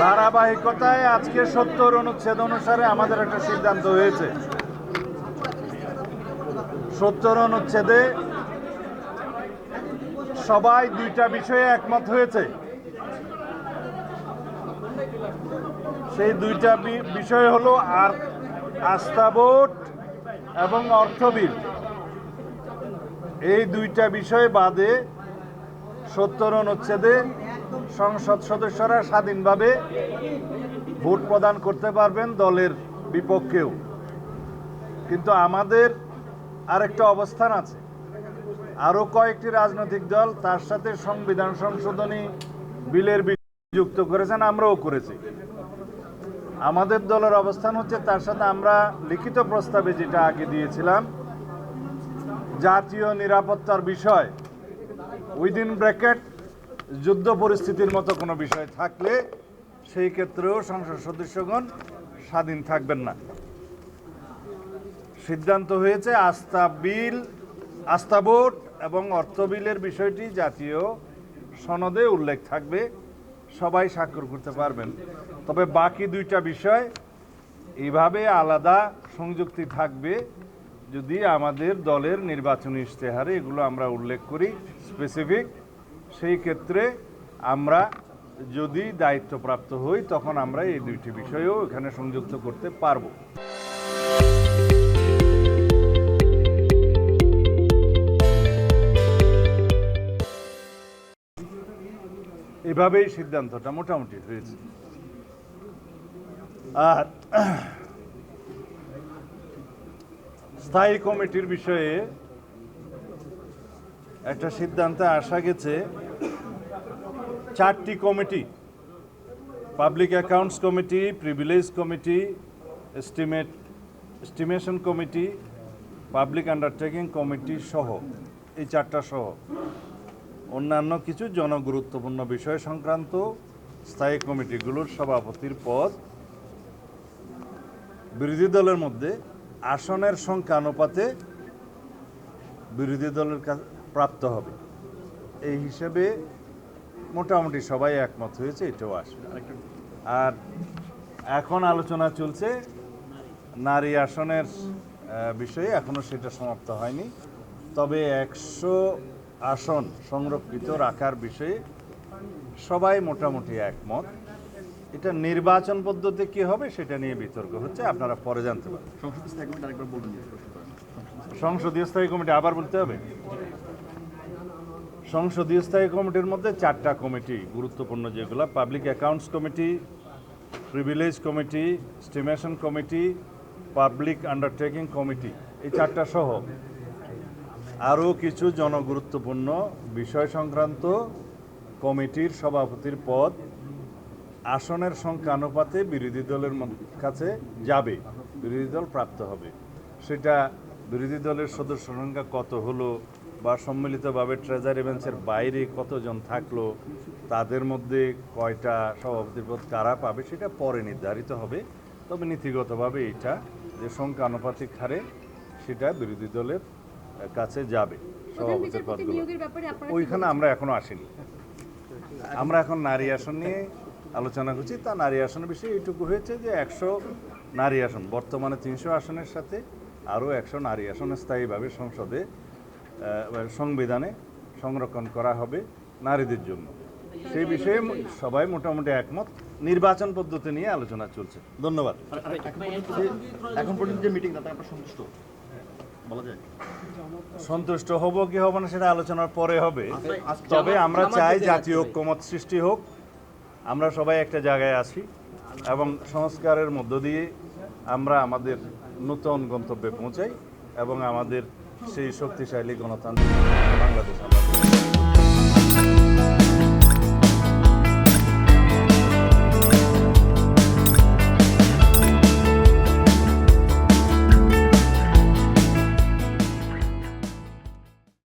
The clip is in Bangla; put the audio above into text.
ধারাবাহিকতায় আজকে সত্তর অনুচ্ছেদ অনুসারে আমাদের একটা সিদ্ধান্ত হয়েছে। সত্তর অনুচ্ছেদে সবাই দুইটা বিষয়ে একমত হয়েছে। সেই দুইটা বিষয় হলো আর আস্তাবোট এবং অর্থবিল এই দুইটা বিষয় বাদে সত্তর অনুচ্ছেদে সংসদ সদস্যরা স্বাধীনভাবে ভোট প্রদান করতে পারবেন দলের বিপক্ষেও। কিন্তু আমাদের আরেকটা অবস্থান আছে। আরও কয়েকটি রাজনৈতিক দল তার সাথে সংবিধান সংশোধনী বিলের বিল যুক্ত করেছেন, আমরাও করেছি। আমাদের দলের অবস্থান হচ্ছে তার সাথে আমরা লিখিত প্রস্তাবে যেটা আগে দিয়েছিলাম, জাতীয় নিরাপত্তার বিষয় উইদিন ব্র্যাকেট যুদ্ধ পরিস্থিতির মতো কোনো বিষয় থাকলে সেই ক্ষেত্রেও সংসদ সদস্যগণ স্বাধীন থাকবেন না। সিদ্ধান্ত হয়েছে আস্থা বিল, আস্থা ভোট এবং অর্থ বিলের বিষয়টি জাতীয় সনদে উল্লেখ থাকবে। সবাই স্বাক্ষর করতে পারবেন। তবে বাকি দুইটা বিষয় এভাবে আলাদা সংযুক্তি থাকবে যদি আমাদের দলের নির্বাচনী ইশতেহারে এগুলো আমরা উল্লেখ করি স্পেসিফিক সেই ক্ষেত্রে আমরা যদি দায়িত্বপ্রাপ্ত হই, তখন আমরা এই দুইটি বিষয়েও এখানে সংযুক্ত করতে পারব। এভাবেই সিদ্ধান্তটা মোটামুটি হয়েছে। আর স্থায়ী কমিটির বিষয়ে একটা সিদ্ধান্তে আসা গেছে, চারটি committee public accounts committee privilege committee estimate estimation committee public undertaking committee সহ, এই চারটা সহ। অন্যান্য কিছু জনগুরুত্বপূর্ণ বিষয় সংক্রান্ত স্থায়ী কমিটিগুলোর সভাপতির পদ বিরোধী দলের মধ্যে আসনের সংখ্যা অনুপাতে বিরোধী দলের কাছে প্রাপ্ত হবে। এই হিসেবে মোটামুটি সবাই একমত হয়েছে এটাও আসবে। আর এখন আলোচনা চলছে নারী আসনের বিষয়ে। এখনও সেটা সমাপ্ত হয়নি। তবে একশো আসন সংরক্ষিত রাখার বিষয়ে সবাই মোটামুটি একমত। এটা নির্বাচন পদ্ধতি কি হবে সেটা নিয়ে বিতর্ক হচ্ছে আপনারা পরে জানতে পারবেন। করেন। সংসদীয় স্থায়ী কমিটি আবার বলতে হবে? সংসদীয় স্থায়ী কমিটির মধ্যে চারটা কমিটি, গুরুত্বপূর্ণ যেগুলো public accounts committee privilege committee estimation committee public undertaking committee এই চারটা সহ। আরও কিছু জনগুরুত্বপূর্ণ বিষয় সংক্রান্ত কমিটির সভাপতির পদ আসনের সংখ্যা অনুপাতে বিরোধী দলের কাছে যাবে, বিরোধী দল প্রাপ্ত হবে। সেটা বিরোধী দলের সদস্য সংখ্যা কত হলো বা সম্মিলিতভাবে ট্রেজারি বেঞ্চের বাইরে কতজন থাকল তাদের মধ্যে কয়টা সভাপতির পদ কারা পাবে সেটা পরে নির্ধারিত হবে। তবে নীতিগতভাবে এটা যে সংখ্যা আনুপাতিক হারে সেটা বিরোধী দলের কাছে যাবে সভাপতির পদগুলো। ওইখানে আমরা এখনও আসিনি। আমরা এখন নারী আসন নিয়ে আলোচনা করছি। তা নারী আসনের বিষয়ে এইটুকু হয়েছে যে একশো নারী আসন বর্তমানে তিনশো আসনের সাথে আরও একশো নারী আসন স্থায়ীভাবে সংসদে সংবিধানে সংরক্ষণ করা হবে নারীদের জন্য। সেই বিষয়ে সবাই মোটামুটি একমত। নির্বাচন পদ্ধতি নিয়ে আলোচনা চলছে। ধন্যবাদ। এখন পর্যন্ত যে- মিটিং তাতে আপনারা সন্তুষ্ট? বলা যায়। সন্তুষ্ট হব কি হব না সেটা আলোচনার পরে হবে। তবে আমরা চাই জাতীয় ঐক্যমত সৃষ্টি হোক। আমরা সবাই একটা জায়গায় আছি। এবং সংস্কারের মধ্য দিয়ে আমরা আমাদের নতুন গন্তব্যে পৌঁছাই এবং আমাদের সেই শক্তিশালী গণতান্ত্রিক বাংলাদেশ আমরা